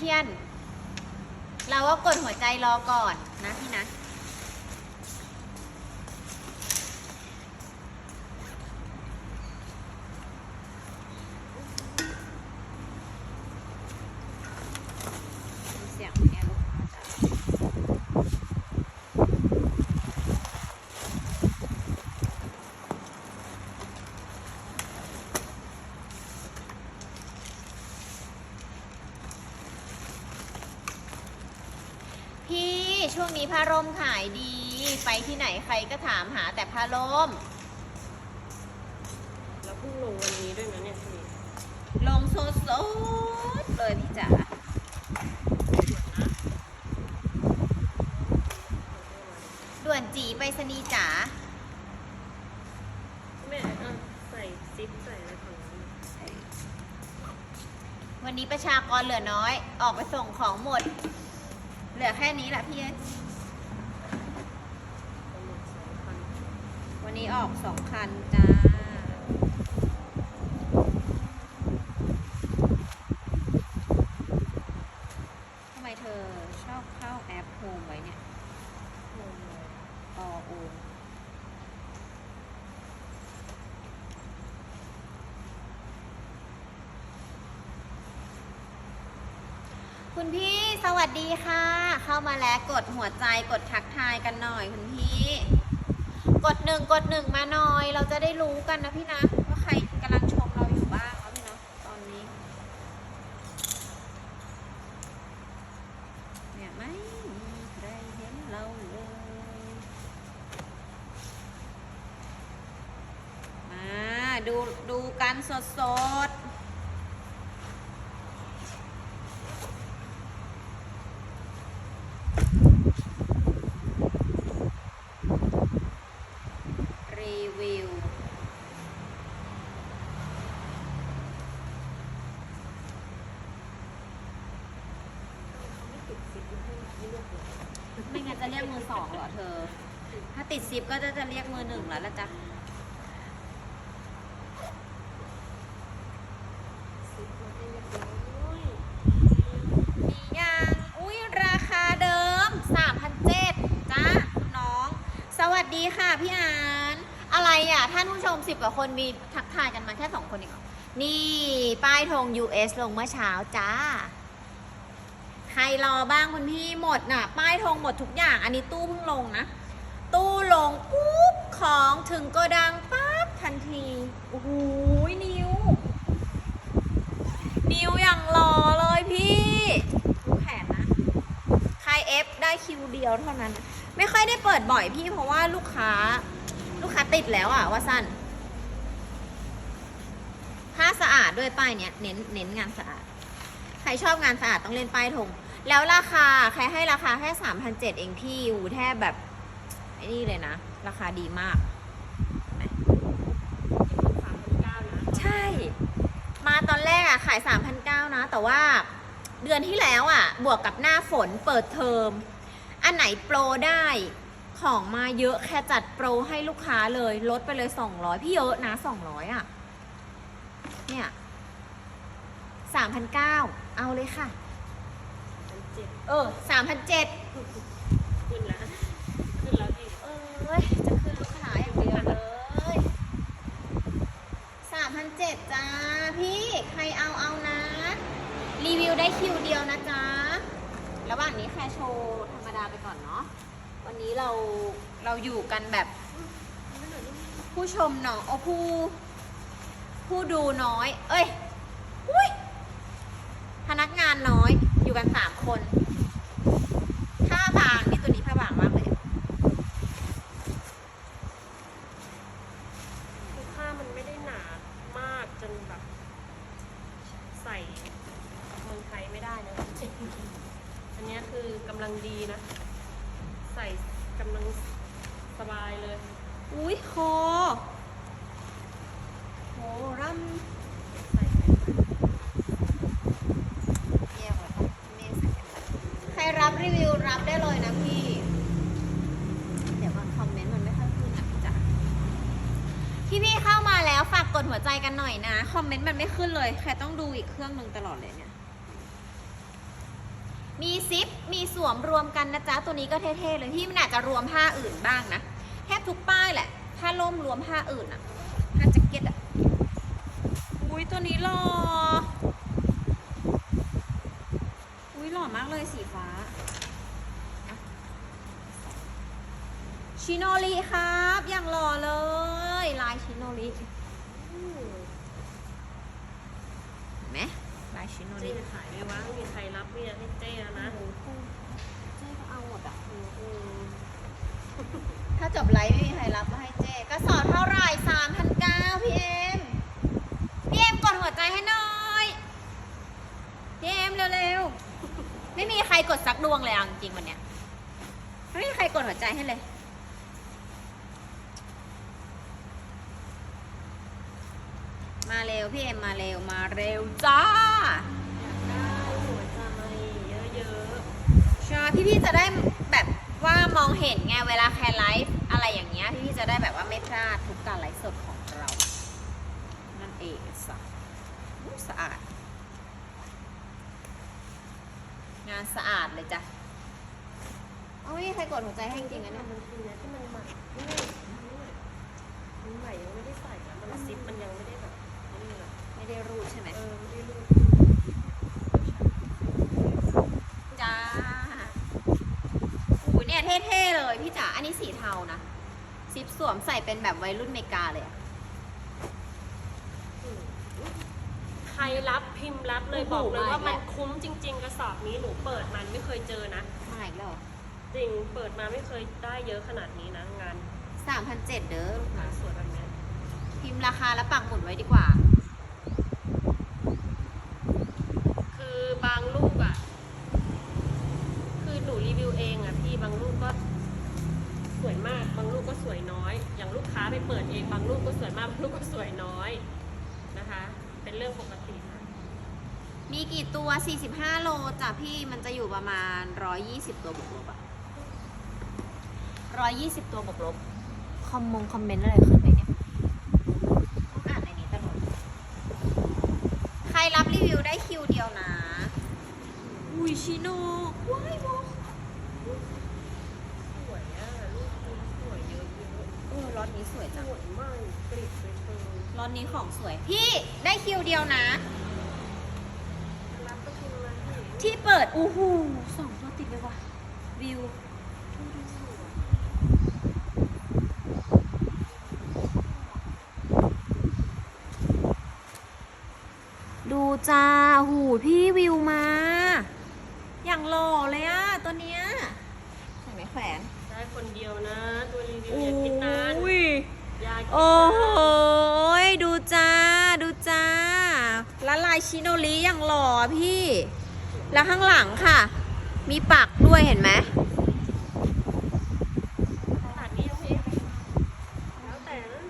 เพี้ยนเพียนๆเราก็กดหัวใจรอก่อนนะพี่นะ มีเสียงไหมอะลูกค้าจ๋าพี่ ช่วงนี้ผ้าร่มขายดี ไปที่ไหนใครก็ถามหาแต่ผ้าร่ม แล้วเพิ่งลงวันนี้ด้วยนะเนี่ยพี่ลงโซโซดๆเลยพี่จ๋าด่วนจีไปสนีย์จ๋าแม่อะใส่ซิปใส่อะไรของนี้วันนี้ประชากรเหลือน้อย ออกไปส่งของหมด เหลือแค่นี้แหละพี่ วันนี้ออกสองคันจ้าทำไมเธอชอบเข้าแอปโฮมไว้เนี่ยโอ้โหอโอคุณพี่สวัสดีค่ะ เข้ามาแล้วกดหัวใจกดทักทายกันหน่อยคุณพี่ กดหนึ่งกดหนึ่งมาหน่อย เราจะได้รู้กันนะพี่นะว่าใครกำลังชมเราอยู่บ้างแล้วพี่เนาะตอนนี้เนี่ยไม่มีใครเห็นเราเลยมาดูดูกันสดสดๆรีวิว ไม่ติดซิปไม่ไม่เลือกเลย ไม่งั้นจะเรียกมือสองเหรอเธอ ถ้า ติดซิปก็จะจะเรียกมือหนึ่งแล้วละจ้ะมียังอุ้ยราคาเดิม3,700จ้าคุณน้อง สวัสดีค่ะพี่อานอะไรอะ ท่านผู้ชมสิบกว่าคนมีทักทายกันมาแค่สองคนเองนี่ ป้ายธง US ลงเมื่อเช้าจ้า ใครรอบ้างคุณพี่หมดน่ะ ป้ายธงหมดทุกอย่าง อันนี้ตู้เพิ่งลงนะ ลงปุ๊บของถึงโกดังปั๊บทันทีโอ้โหนิวนิวอย่างรอเลยพี่ดูแขนนะใครเอฟได้คิวเดียวเท่านั้น ไม่ค่อยได้เปิดบ่อยพี่เพราะว่าลูกค้า ลูกค้าติดแล้วอะว่าสั้นผ้าสะอาดด้วยป้ายเนี้ยเน้นเน้นงานสะอาด ใครชอบงานสะอาดต้องเล่นป้ายธงแล้วราคาใครให้ราคาแค่สามพันเจ็ดเองพี่อูแทบแบบ ไอ้นี่เลยนะ ราคาดีมากสามพันเก้านะใช่ มาตอนแรกอะขาย 3,900 นะ แต่ว่าเดือนที่แล้วอะบวกกับหน้าฝนเปิดเทอม อันไหนโปรได้ของมาเยอะแค่จัดโปรให้ลูกค้าเลย ลดไปเลย 200 พี่เยอะนะ 200อะเนี่ย3,900 เอาเลยค่ะพันเจ็ดเออ3,700 ขึ้นแล้วขึ้นแล้วพี่้ย จะขึ้นลูกค้าอย่างเดียวเลยสามพันเจ็ดจ้า พี่ใครเอาเอานะ รีวิวได้คิวเดียวนะจ๊ะ ระหว่างนี้แค่โชว์ธรรมดาไปก่อนเนาะ วันนี้เราเราอยู่กันแบบ ผู้ชมเนาะเอผู้ ผู้ดูน้อย เอ้ยอุ้ยพนักงานน้อยอยู่กันสามคนผ้าบางนี่ งดีนะ ใส่กำลังสบายเลย อุ้ยคอโหร่ำใส่ใครรับรีวิวรับได้เลยนะพี่ เดี๋ยวมันคอมเมนต์มันไม่ค่อยขึ้นนะพี่จ๋าพี่ๆเข้ามาแล้วฝากกดหัวใจกันหน่อยนะ คอมเมนต์มันไม่ขึ้นเลย ใครต้องดูอีกเครื่องหนึ่งตลอดเลยเนี่ย วมรวมกันนะจ๊ะ ตัวนี้ก็เท่ๆเลยพี่มันอาจจะรวมผ้าอื่นบ้างนะ แทบทุกป้ายแหละ ผ้าล่มรวมผ้าอื่นอะผ้าแจ็คเก็ตอะอุ้ยตัวนี้หล่อ อุ้ยหล่อมากเลยสีฟ้าอะชิโนริครับอย่างหล่อเลย ลายชิโนริเห็นไหมลายชิโนเจ๊ริจะขายไหมวะไม่มีใครรับเนี่ยให้เจ๊แล้วนะ ถ้าจบไลฟ์ไม่มีใครรับมาให้เจ๊ก็สอบเท่าไหร่สามพันเก้าพี่เอ็มพี่เอ็มกดหัวใจให้หน่อยพี่เอ็มเร็วๆ ไม่มีใครกดสักดวงเลยเอาจริงๆวันเนี้ยไม่มีใครกดหัวใจให้เลยมาเร็วพี่เอ็มมาเร็วมาเร็วจ้าอยากได้หัวใจเยอะใช่พี่ๆจะได้แบบ ว่ามองเห็นไงเวลาแคร์ไลฟ์อะไรอย่างเงี้ยพี่ๆจะได้แบบว่าไม่พลาดทุกการไลฟ์สดของเรา นั่นเองสักสะอาด งานสะอาดเลยจ้ะเอาไม่มีใครกดหัวใจๆให้จริงๆนะนะเนี่ยมันคือเนี่ยที่มันใหม่นี่นี่มันใหม่ยังไม่ได้ใส่อะมันซิปมันยังไม่ได้แบบนี่เลยไม่ได้รูดใช่ไหมเออไม่ได้รูด จ้าอู้ เนี่ยเท่ๆเลยพี่จ๋า อันนี้สีเทานะ ซิปสวมใส่เป็นแบบวัยรุ่นเมกาเลยอะอืมใครรับพิมพ์รับเลยโอ้โหบอกเลยว่ามาอีกแล้วมันคุ้มจริง ๆ กระสอบนี้หนูเปิดมันไม่เคยเจอนะ มาอีกแล้วเหรอจริงเปิดมาไม่เคยได้เยอะขนาดนี้นะงานสามพันเจ็ดเด้อลูกงาค้านสวยแบบเนี้ยพิมพ์ราคาแล้วปักหมุดไว้ดีกว่า คือบางลูกอะ คือหนูรีวิวเองอะ พี่บางลูกก็สวยมาก บางลูกก็สวยน้อย อย่างลูกค้าไปเปิดเองบางลูกก็สวยมากบางลูกก็สวยน้อยนะคะ เป็นเรื่องปกติค่ะมีกี่ตัว 45 โลจ้ะพี่มันจะอยู่ประมาณ 120 ตัวบวกลบอะ120 ตัวบวกลบ คอมมงคอมเมนต์อะไรขึ้นไปเนี่ยต้องอ่านในนี้ตลอดใครรับรีวิวได้คิวเดียวนะ อุ้ยชิโน่ว้ายโม สวยอะลูกคุณสวยเยอะเยอะ เออ ร้อนนี้สวยสจังวยมากกริบเลยเธอร้อนนี้ของสวย พี่ได้คิวเดียวนะรับก็พิมพ์มาให้ที่เปิดอู้หูสองตัวติดเลยว่ะวิวดูจ้า หูพี่วิวมา อย่างหล่อเลยอะตัวเนี้ยใส่ไหมแขวนได้ คนเดียวนะ ตัวรีวิวโอ้อย่าคิดนานยอย่าคิดโอ้นานโหยดูจ้า ดูจ้าละลายชิโนริอย่างหล่อพี่ แล้วข้างหลังค่ะ มีปักด้วยเห็นไหมขนาดนี้ยังไม่แล้วแต่นะ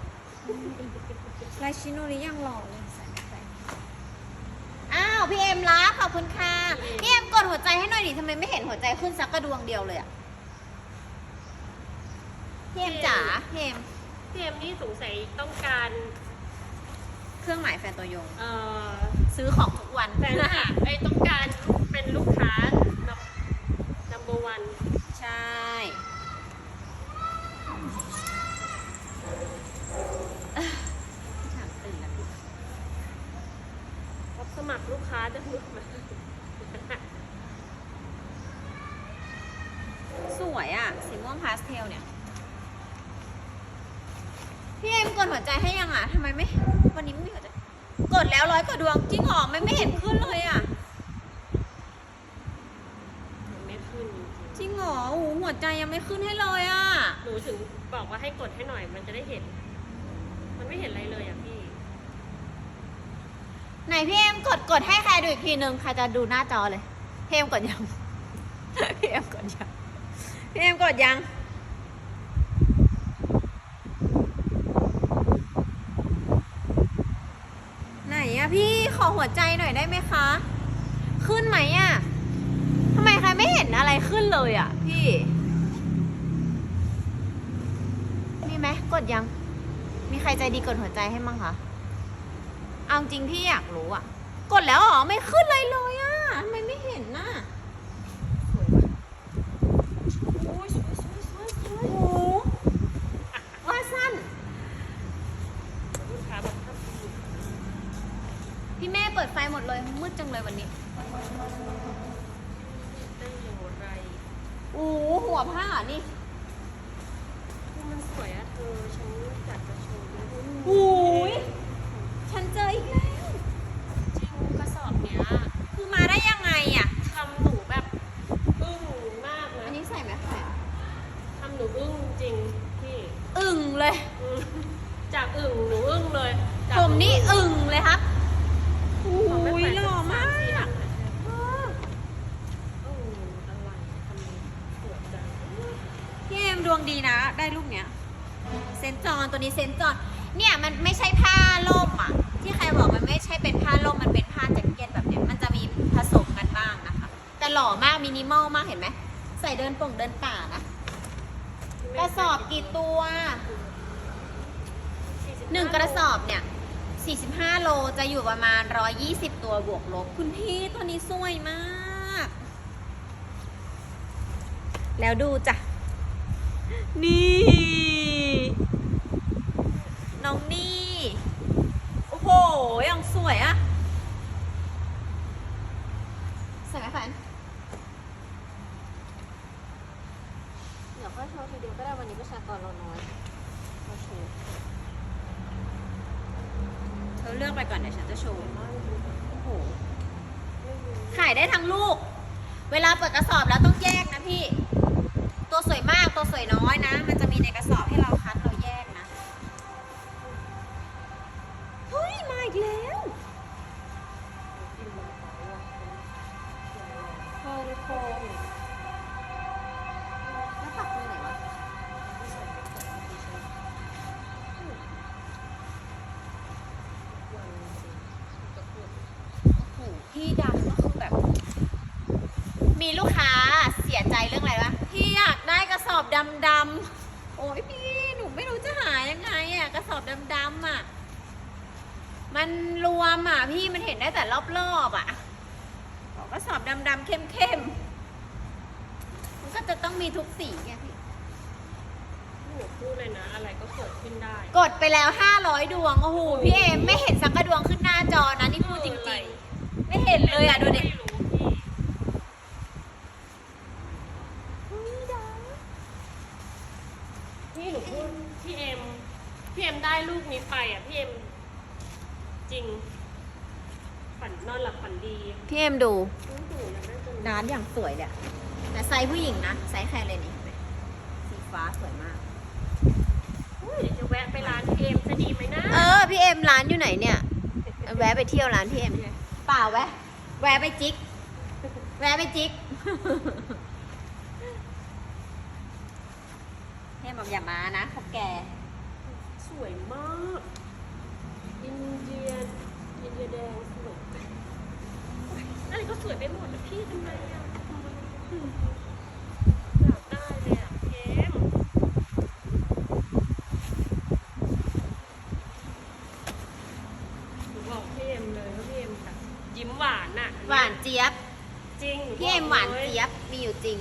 ลายชิโนริยังหล่อเลยใส่ไม่แขวนอ้าว พี่เอ็มรับขอบคุณค่ะ พี่เอ็มกดหัวใจให้หน่อยดิทำไมไม่เห็นหัวใจขึ้นสักกระดวงเดียวเลยอะพี่ เอ็มจ๋าพี่เอ็มพี่เอ็มนี่สงสัยต้องการ เครื่องหมายแฟนตัวยง เอ่อซื้อของทุกวันแฟนคลับไอ้ยต้องการเป็นลูกค้า number one ใช่ถามตื่นแล้วพี่ รับสมัครลูกค้าจะมึกมา สวยอะ สีม่วงพาสเทลเนี่ย พี่เอ็มกด หัวใจให้ยังอะทำไมไม่ วันนี้ไม่มีหัวใจ กดแล้วร้อยกว่าดวงจริงเหรอไม่ไม่เห็นขึ้นเลยอะยังไม่ขึ้นจริงจริงเหรอโอ้โหหัวใจยังไม่ขึ้นให้เลยอะๆหนูถึงบอกว่าให้กดให้หน่อยมันจะได้เห็น มันไม่เห็นอะไรเลยอะพี่ ไหนพี่เอ็มกดกดให้ใครดูอีกทีนึงใครจะดูหน้าจอเลยพี่เอ็มกดยังพี่เอ็มกดยังพี่เอ็มกดยัง ไหน อะพี่ขอหัวใจหน่อยได้ไหมคะ ขึ้นไหมอะทำไมใครไม่เห็นอะไรขึ้นเลยอะพี่ มีไหมกดยัง มีใครใจดีกดหัวใจให้มั้งคะ เอาจริงพี่อยากรู้อะกดแล้วอ๋อไม่ขึ้นเลยเลยอะทำไมไม่เห็นน่ะ สวยว่ะโอ้ยสวยสวยสวยสวย โอ้โหว่าสั้น ลูกค้าบอกทำดี พี่แม่เปิดไฟหม ดเลยมืดจังเลยวันนี้ได้อย่างไรโอ้โหหัวผ้านี่คือมันสวยอะเธอฉันอยากจะโชว์ด้วยโอ้ยฉันเจออีกแล้ว จริงกระสอบเนี้ยคือมาได้ยังไงอะทำหนูแบบอึ้งมากอันนะนี้ใส่ไหมแขวนทำหนูอึ้งจริงพี่อึ่งเลยอืมจากอึ่งหนูอึ้งเลยจากผมนี่อึ่งเลยครับโอ้ยหล่อมากสสี่อันนะเออโอ้อะไรทำไมสวยจังพี่เอ็มดวงดีนะ ได้ลูกเนี้ย เซนจอนตัวนี้เซนจอน เนี่ยมันไม่ใช่ผ้าล่มอะ ที่ใครบอกมันไม่ใช่เป็นผ้าล่มมันเป็นผ้าแจ็คเก็ตแบบเนี้ยมันจะมีผสมกันบ้างนะคะ แต่หล่อมากมินิมอลมากเห็นไหมใส่เดินป่งเดินป่านะกระสอบกี่ตัวหนึ่งกระสอบเนี่ย 45 โลจะอยู่ประมาณ 120 ตัวบวกลบ คุณพี่ตัวนี้สวยมาก แล้วดูจ้ะ นี่ น้องนี่ โอ้โห ยังสวยอะใส่ไหมแฟนเดี๋ยวค่อยโชว์ทีเดียวก็ได้วันนี้ประชากรเราน้อยเราโชว์ เธอเลือก ไปก่อนเดี๋ยวฉันจะโชว์โอ้โหขายได้ทั้งลูก เวลาเปิดกระสอบแล้วต้องแยกนะพี่ ตัวสวยมากตัวสวยน้อยนะ มันจะมีในกระสอบให้เราคัดเรา ดำๆ โอ้ยพี่หนูไม่รู้จะหายังไงอะกระสอบดำๆอะ มันรวมอะพี่มันเห็นได้แต่รอบๆอะขอกระสอบดำๆเข้มๆ มันก็จะต้องมีทุกสีไงพี่ หนูพูดเลยนะ อะไรก็เกิดขึ้นได้ กดไปแล้ว500ดวงโอ้โหพี่เอมไม่เห็นสักกระดวงขึ้นหน้าจอนะนี่พูดจริงๆ ไม่เห็นเลยอะดูดิ ไม่รู้พี่พี่หนูพูดพี่เอ็มพี่เอ็ม ได้ลูกนี้ไปอะพี่เอ็มจริง ฝันนอนหลับฝันดีพี่เอมดูลูกหนูอยากได้ตัวนี้ร้านอย่างสวยเนี่ยแต่ไซส์ผู้หญิงนะไซส์ใครเลยนี่สีฟ้าสวยมาก อุ้ยเดี๋ยวจะแวะไปร้านพี่เอ็มจะดีไหมนะเออพี่เอมร้านอยู่ไหนเนี่ยแวะไปเที่ยวร้านพี่เอมเปล่าแวะแวะไปจิกแวะไปจิกพี่เอมบอกอย่ามานะเขาแก สวยมาก อินเดียอินเดียแดงสวยอะไรก็สวยไปหมดนะพี่ทำไมอะอยากได้เลยอะพี่เอ็มหนูบอกพี่เอ็มเลยว่าพี่เอ็มแบบยิ้มหวานน่ะหวานเจี๊ยบ จริงพี่เอมหวานเจี๊ยบ มีอยู่จริง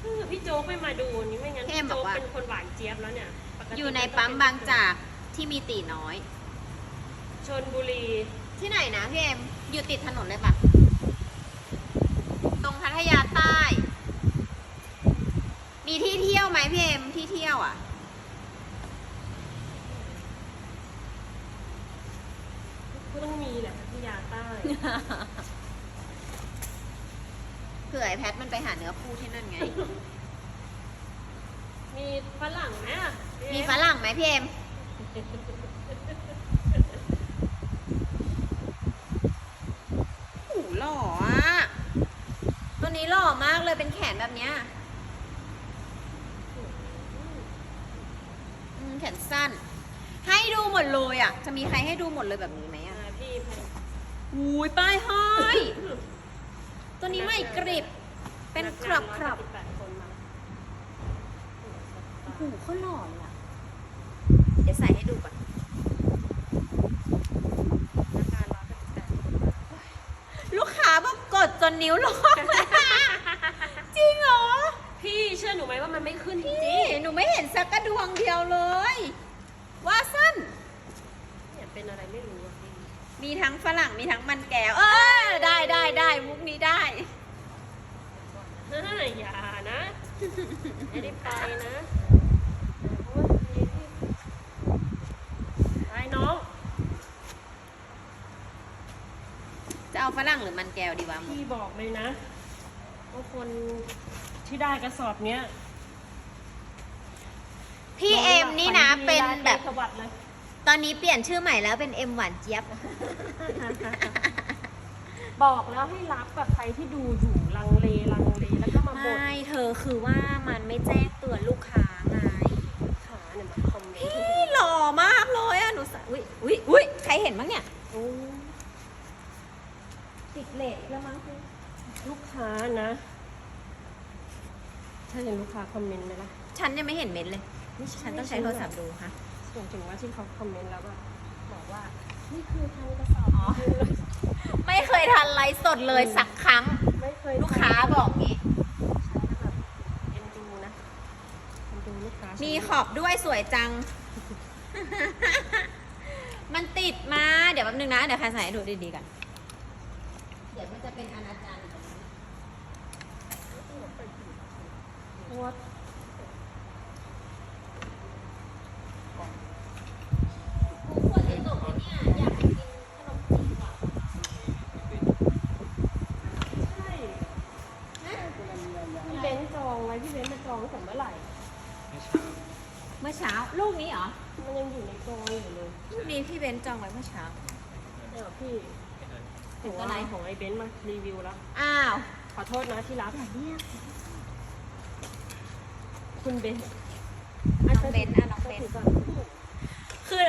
เออพี่โจ๊กไม่มาดูนี่ไม่งั้นพี่เอ็มพี่โจ๊กบอกว่า เป็นคนหวานเจี๊ยบแล้วเนี่ยปกติ อยู่ในปั๊มบางจากที่มีตีน้อย ชนบุรี ที่ไหนนะพี่เอ็มอยู่ติดถนนเลยปะตรงพัทยาใต้ มีที่เที่ยวไหมพี่เอ็มที่เที่ยวอะ ก็ต้องมีแหละพัทยาใต้ เผื่อไอแพทมันไปหาเนื้อคู่ที่นั่นไง มีฝรั่งไหมอะ มีฝรั่งไหมพี่เอ็มโอ้โหหล่ออะตัวนี้หล่อมากเลยเป็นแขนแบบเนี้ยอืมแขนสั้น ให้ดูหมดเลยอะ จะมีใครให้ดูหมดเลยแบบนี้ไหมอ่าอะพี่พันอุ้ยป้ายห้อย ตัวนี้ไม่กริบ เป็นคลับคลับสิบแปดคนมา โอ้โหเขาหล่อเลยอะเดี๋ยว ใส่ให้ดูก่อนราคาร้อยแปดสิบแปดลูกค้าบอกกดจนนิ้วร้อนจริงเหรอ พี่เชื่อหนูไหมว่ามันไม่ขึ้นจริพี่งหนูไม่เห็นสักกระดวงเดียวเลย ว่าสั้นๆเนี่ยเป็นอะไรไม่รู้อะพี่มีทั้งฝรั่งมีทั้งมันแก้ว เออ ได้ได้ได้มุกนี้ได้เฮ้ยอย่านะ ไม่ได้ไปนะไปน้อง จะเอาฝ รั่งหรือมันแก้วดีวะมุกพี่บอกเลยนะว่าคนที่ได้กระสอบเนี้ยพี่เอ็มนี่นะเป็นแบบสวัสดิ์เลยตอนนี้เปลี่ยนชื่อใหม่แล้วเป็นเอ็มหวานเจี๊ยบ บอกแล้วให้รับแบบใครที่ดูอยู่ลังเลลังเลแล้วก็มาบ่นไม่เธอคือว่ามันไม่แจ้งเตือนลูกค้าไงขาเนี่ยมาคอมเมนต์พี่หล่อมากเลยอะหนูใส่อุ้ยอุ้ยอุ้ยใครเห็นบ้างเนี่ย โอ้ ติดเลทแล้วมั้งพี่ ลูก ค้านะถ้าเห็นลูกค้าคอมเมนต์ไหมล่ะฉันยังไม่เห็นเม้นต์เลย ฉันต้องใช้โทรศัพท์ดูค่ะส่วนถึงว่าที่เขาคอมเมนต์แล้วอะบอกว่า นี่คือทางกระสอบอ๋อ ไม่เคยทันไลฟ์สดเลยสักครั้ง ไม่เคยลูกค้าบอกงี้แบบเอ็นดูนะเอ็นดูลูกค้ามีมีขอบด้วยสวยจัง มันติดมา เดี๋ยวแป๊บนึงนะ เดี๋ยวใครใส่ให้ดูดีๆกัน เดี๋ยวมันจะเป็นอนาจาร วัด ผู้ควรจะตกเนี่ยอยากกินขนมจีนว่ะ ใช่พี่เบนซ์จองไว้พี่เบนซ์มาจองตั้งแต่เมื่อไหร่ เมื่อเช้าลูกนี้เหรอมันยังอยู่ในกองอยู่เลยลูกนี้พี่เบนซ์จองไว้เมื่อเช้าเดี๋ยวพี่ถึงตัวไหนของไอ้เบนซ์มารีวิวแล้ว อ้าว ขอโทษนะที่รับ คุณเบนซ์น้องเบนซ์อะน้องเบนซ์คือ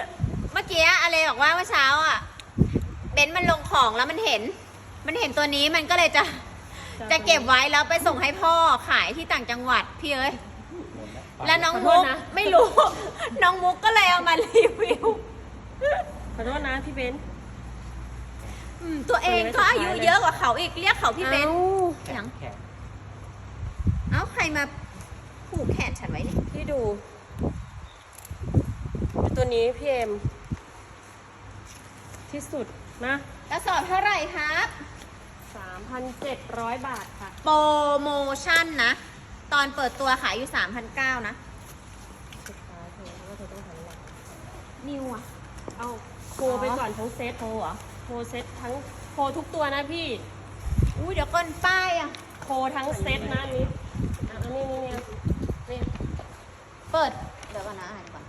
เมื่อกี้อะไรบอกว่าเมื่อเช้าอะ เบนซ์มันลงของแล้วมันเห็น มันเห็นตัวนี้มันก็เลยจะ จะเก็บไว้แล้วไปส่งให้พ่อขายที่ต่างจังหวัดพี่เอ้ย แล้วน้องมุกไม่รู้ น้องมุกก็เลยเอามารีวิว ขอโทษนะพี่เบนซ์อืมตัวเองก็อายุเยอะกว่าเขาอีกเรียกเขาพี่เบนซ์ยังเอ้าใครมา ผูกแขนฉันไว้เนี่ยพี่ดู ตัวนี้พี่เอ็มที่สุดนะกระสอบเท่าไหร่ครับ 3,700 บาทค่ะ โปรโมชั่นนะ ตอนเปิดตัวขายอยู่ 3,900 นะ สุดท้ายเธอว่าเธอต้องทำอะไรนิวอะเอาโคไปก่อนทั้งเซตโปรเหรอโคเซตทั้งโคทุกตัวนะพี่ อุ้ยเดี๋ยวก่อนป้ายอะโคทั้งเซตนะอันนี้อะอันนี้นี่นี่นี่ เปิดเดี๋ยวก่อนนะอ่านก่อน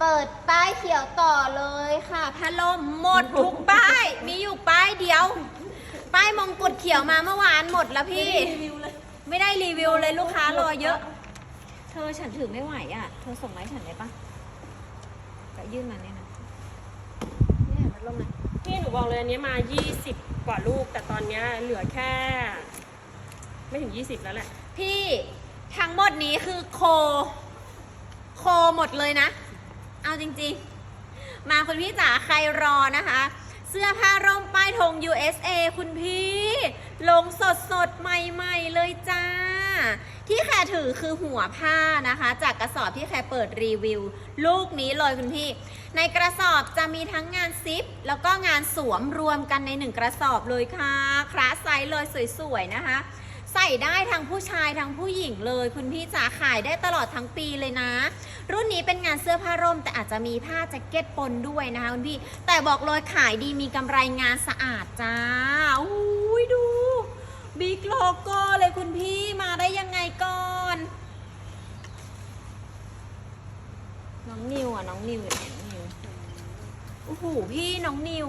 เปิดป้ายเขียวต่อเลยค่ะพัดลมหมดทุกป้าย มีอยู่ป้ายเดียว ป้ายมงกุฎเขียวมาเมื่อวานหมดแล้วพี่รีวิวเลยไม่ได้รีวิวเลยลูกค้ารอเยอะ เธอฉันถือไม่ไหวอะ เธอส่งมาให้ฉันได้ปะก็ยื่นมาเนี่ยนะเนี่ยพัดลมนะพี่หนูบอกเลยอันนี้มา 20 กว่าลูก แต่ตอนเนี้ยเหลือแค่ ไม่ถึง 20 แล้วแหละ พี่ ทั้งหมดนี้คือโค โคหมดเลยนะ เอาจริงๆ มาคุณพี่จ๋าใครรอนะคะ เสื้อผ้าร่มป้ายธง USA คุณพี่ ลงสดสดใหม่ ๆ เลยจ้า ที่แคร์ถือคือหัวผ้านะคะ จากกระสอบที่แคร์เปิดรีวิว ลูกนี้เลยคุณพี่ ในกระสอบจะมีทั้งงานซิป แล้วก็งานสวมรวมกันในหนึ่งกระสอบเลยค่ะคลาสไซส์เลยสวยๆนะคะ ใส่ได้ทั้งผู้ชายทั้งผู้หญิงเลย คุณพี่จ๋าขายได้ตลอดทั้งปีเลยนะ รุ่นนี้เป็นงานเสื้อผ้าร่ม แต่อาจจะมีผ้าแจ็คเก็ตปนด้วยนะคะคุณพี่ แต่บอกเลยขายดีมีกำไรงานสะอาดจ้าอุ้ยดูบิ๊กโลโก้เลยคุณพี่มาได้ยังไงก่อนน้องนิวอะน้องนิวอยู่ไหนน้องนิวโอ้โหพี่น้องนิว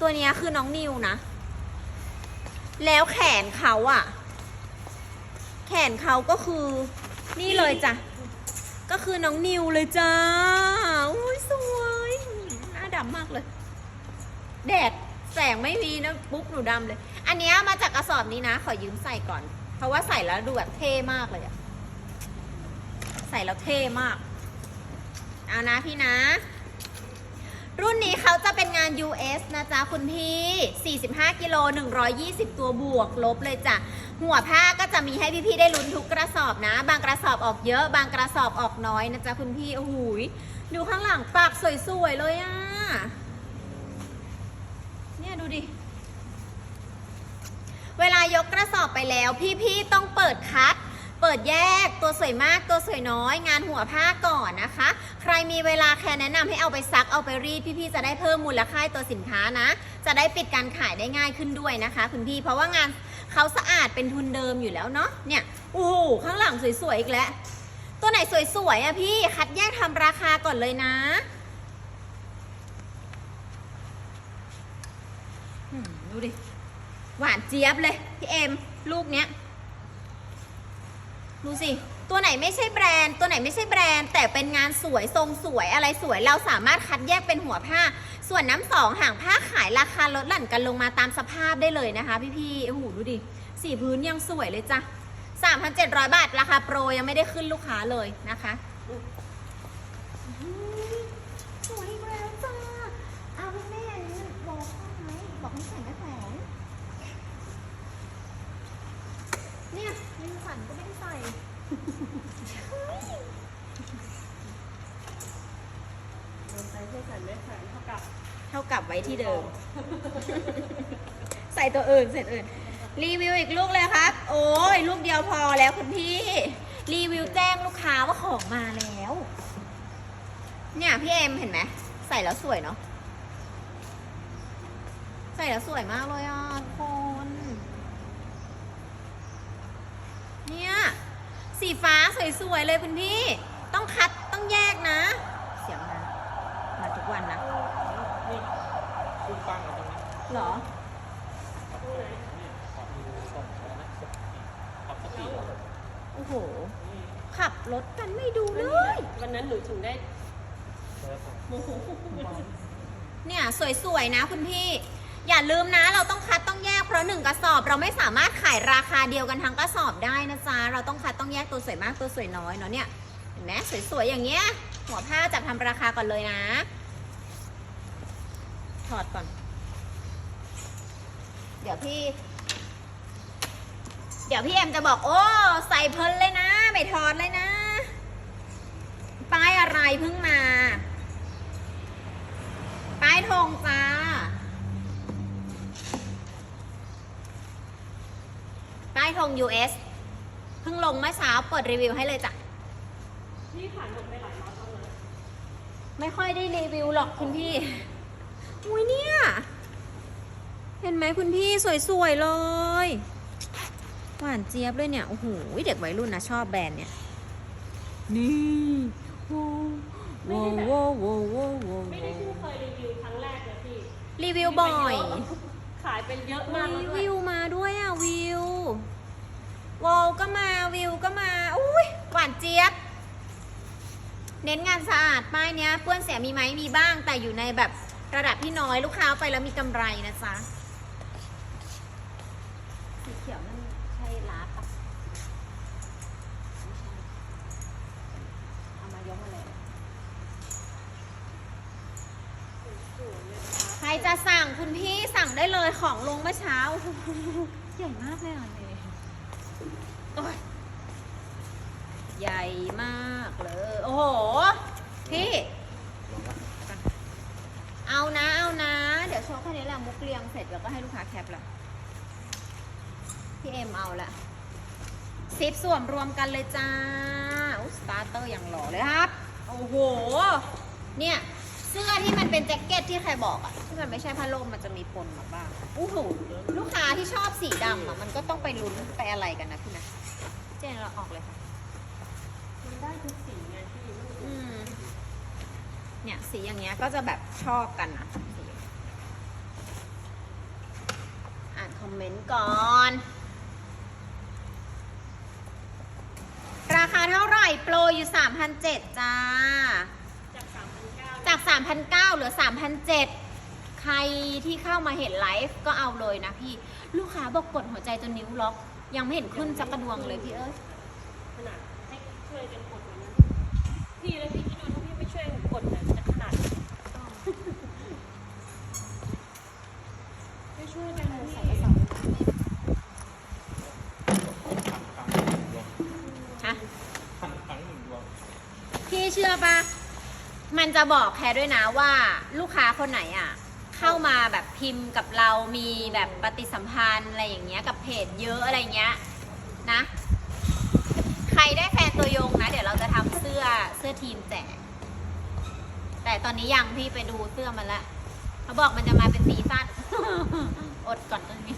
ตัวเนี้ยคือน้องนิวนะ แล้วแขนเขาอะแขนเขาก็คือ นี่เลยจ้ะ ก็คือน้องนิวเลยจ้าอุ้ยสวยหน้าดำมากเลย แดดแสงไม่มีนะปุ๊บหนูดำเลย อันเนี้ยมาจากกระสอบนี้นะ ขอยืมใส่ก่อน เพราะว่าใส่แล้วดูแบบเท่มากเลยอะใส่แล้วเท่มาก เอานะพี่นะ รุ่นนี้เขาจะเป็นงาน US นะจ๊ะคุณพี่ 45 กิโล 120 ตัวบวกลบเลยจ้ะ หัวผ้าก็จะมีให้พี่ๆได้ลุ้นทุกกระสอบนะ บางกระสอบออกเยอะ บางกระสอบออกน้อยนะจ๊ะคุณพี่ โอ้โหดูข้างหลังปากสวยๆเลยอะ เนี่ยดูดิ เวลายกกระสอบไปแล้วพี่ๆต้องเปิดคัด เปิดแยกตัวสวยมากตัวสวยน้อย งานหัวผ้าก่อนนะคะ ใครมีเวลาแค่แนะนำให้เอาไปซักเอาไปรีดพี่ๆจะได้เพิ่มมูลค่าตัวสินค้านะ จะได้ปิดการขายได้ง่ายขึ้นด้วยนะคะคุณพี่เพราะว่างานเขาสะอาดเป็นทุนเดิมอยู่แล้วเนาะเนี่ยโอ้โหข้างหลังสวยๆอีกแล้วตัวไหนสวยๆอะพี่คัดแยกทำราคาก่อนเลยนะดูดิหวานเจี๊ยบเลยพี่เอ็มลูกเนี้ย ดูสิ ตัวไหนไม่ใช่แบรนด์ ตัวไหนไม่ใช่แบรนด์ แต่เป็นงานสวยทรงสวยอะไรสวยเราสามารถคัดแยกเป็นหัวผ้า ส่วนน้ำสองห่างผ้าขายราคาลดหลั่นกันลงมาตามสภาพได้เลยนะคะ พี่ๆโอ้โหดูดิสีพื้นยังสวยเลยจ้ะ3,700 บาท ราคาโปรยังไม่ได้ขึ้นลูกค้าเลยนะคะสวยแล้วจ้าเอาพี่แม่บอกไหมบอกให้ใส่แม่แขวน เนี่ยยิงฝันก็ไม่ได้ใส่เราใช้เพื่อใส่ไม่แขวนเท่ากับเท่ากับไว้ที่เดิม ใส่ตัวอื่นเสร็จอื่น รีวิวอีกลูกเลยครับ โอ้ยลูกเดียวพอแล้วคุณพี่ รีวิวแจ้งลูกค้าว่าของมาแล้ว เนี่ยพี่เอ็มเห็นไหมใส่แล้วสวยเนาะใส่แล้วสวยมากเลยอะทุกคน เนี่ย สีฟ้าสวยๆเลยคุณพี่ ต้องคัดต้องแยกนะ เสียงมามาทุกวันนะนี่คุณฟังอยู่ตรงนี้เหรอขอบคุณนี่ขอบดูส่งแล้วนะขอบสปีดเหรอโอ้โห ขับรถกันไม่ดูเลย วันนั้นหนูถึงได้เจอผมโมโหเนี่ย สวยๆนะคุณพี่ อย่าลืมนะเราต้องคัดต้องแยกเพราะหนึ่งกระสอบ เราไม่สามารถขายราคาเดียวกันทั้งกระสอบได้นะจ๊ะเราต้องคัดต้องแยกตัวสวยมากตัวสวยน้อยเนาะเนี่ยเห็นไหมสวยๆอย่างเงี้ยหัวผ้าจับทำราคาก่อนเลยนะ ถอดก่อน เดี๋ยวพี่ เดี๋ยวพี่เอ็มจะบอกโอ้ใส่เพลินเลยนะ ไม่ถอดเลยนะ ป้ายอะไรเพิ่งมา ป้ายธง จ้าป้ายธง US เพิ่งลงเมื่อเช้าเปิดรีวิวให้เลยจ้ะพี่ผ่านหมดไปหลายร้อยแล้วนะไม่ค่อยได้รีวิวหรอกคุณพี่อุ้ยเนี่ย เห็นไหมคุณพี่สวยๆเลย หวานเจี๊ยบเลยเนี่ย โอ้โหเด็กวัยรุ่นนะชอบแบรนด์เนี่ย นี่โว้โว้โว้โว้โว้โว้ไม่ได้เพิ่งเคยรีวิวครั้งแรกเลยพี่ รีวิวบ่อย ขายเป็นเยอะมากแล้วอุ๊ยด้วยวิวมาด้วยอะวิว วอลก็มาวิวก็มาอุ้ยหวานเจี๊ยบ เน้นงานสะอาดป้ายเนี้ยเปื้อนเสียมีไหมมีบ้าง แต่อยู่ในแบบระดับที่น้อยลูกค้าไปแล้วมีกำไรนะจ๊ะสีเขียวนั่นใช่ลาปะไม่ใช่เอามายกมาเลยใครจะสั่งคุณพี่สั่งได้เลยของลงเมื่อเช้าใหญ่มากเลยอะเนี่ย ใหญ่มากเลย โอ้โห พี่ เอานะเอานะ เดี๋ยวโชว์แค่นี้แหละมุกเรียงเสร็จแล้วก็ให้ลูกค้าแคปละพี่เอ็มเอาละซิปส่วมรวมกันเลยจ้าอุ๊ยสตาร์เตอร์อย่างหล่อเลยครับ โอ้โห เนี่ย เสื้อที่มันเป็นแจ็คเก็ตที่ใครบอกอะที่มันไม่ใช่ผ้าล่มมันจะมีปนมาบ้างโอ้โหลูกค้าที่ชอบสีดำอะมันก็ต้องไปลุ้นไปอะไรกันนะพี่นะ เจนเราออกเลยค่ะ มันได้ทุกสีไงพี่อืม เนี่ยสีอย่างเงี้ยก็จะแบบชอบกันนะสีอ่านคอมเมนต์ก่อน ราคาเท่าไหร่โปรอยู่ 3,700จ้า จากสามพันเก้าจาก 3,900เหลือ 3,700 ใครที่เข้ามาเห็นไลฟ์ก็เอาเลยนะพี่ ลูกค้าบอกกดหัวใจจนนิ้วล็อก ยังไม่เห็นขึ้นจักกระดวงเลยพี่เอ้ยขนาดให้ช่วยเหมืนกัพี่แล้วพี่คิดดูถ้าพี่ไม่ช่วยกดเนี่ยจะขนาดไหนไม่ช่วยกันเลยใส่กระสอบฮะพี่เชื่อปะมันจะบอกแคร์ด้วยนะว่าลูกค้าคนไหนอะ เข้ามาแบบพิมพ์กับเรามีแบบปฏิสัมพันธ์อะไรอย่างเงี้ยกับเพจเยอะอะไรเงี้ยนะ ใครได้แฟนตัวยงนะ เดี๋ยวเราจะทำเสื้อเสื้อทีมแจกแต่ตอนนี้ยังพี่ไปดูเสื้อมันละเขาบอกมันจะมาเป็นซีซั่นอดก่อนตอนนี้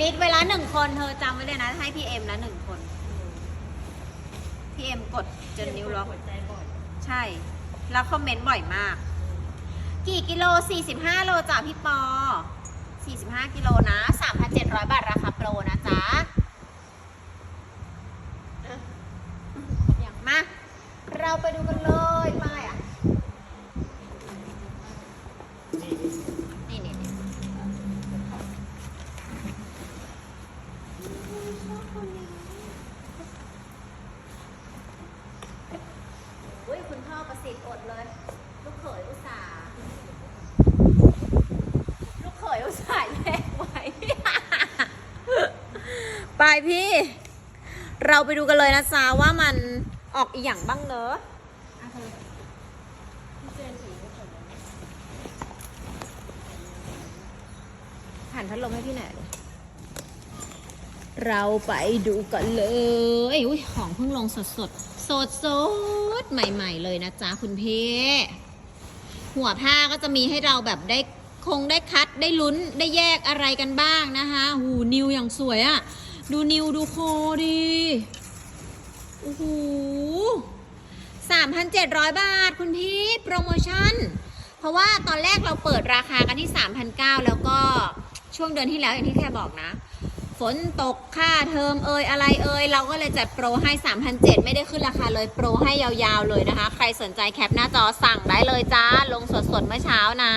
ลิสต์เวลาหนึ่งคนเธอจำไว้เลยนะ ให้พี่เอ็มนะหนึ่งคน พี่เอ็มกดจนนิ้วล็อกหัวใจบ่อยใช่ แล้วคอมเมนต์บ่อยมาก กี่กิโล 45 โลจ้ะพี่ปอ 45 กิโลนะ 3,700 บาท ราคาโปรนะจ๊ะอย่างมา เราไปดูกันเลยป้ายอะ นี่นี่นี่อุ้ยคุณพ่อประสิทธิ์อดเลย ลูกเขยอุตส่าห์ ลูกเขยอุตส่าห์แยกไว้ ไปพี่ เรา ไปดูกันเลยนะจ๊ะว่ามันออกอีหยังบ้างเนอะอะเธอพี่เจนพัดลมให้พี่หน่อยเราไปดูกันเลยอุ้ยของเพิ่งลงสดสดสดสดใหม่ ๆ เลยนะจ๊ะคุณพี่หัวผ้าก็จะมีให้เราแบบได้คงได้คัดได้ลุ้นได้แยกอะไรกันบ้างนะคะ หูนิวอย่างสวยอะ ดูนิวดูโคดีโอ้โห3,700บาทคุณพี่โปรโมชั่น เพราะว่าตอนแรกเราเปิดราคากันที่3,900แล้วก็ช่วงเดือนที่แล้วอย่างที่แค่บอกนะ ฝนตกค่าเทอมเอยอะไรเอยเราก็เลยจัดโปรให้3,700ไม่ได้ขึ้นราคาเลยโปรให้ยาวๆเลยนะคะ ใครสนใจแคปหน้าจอสั่งได้เลยจ้า ลงสดๆเมื่อเช้านะ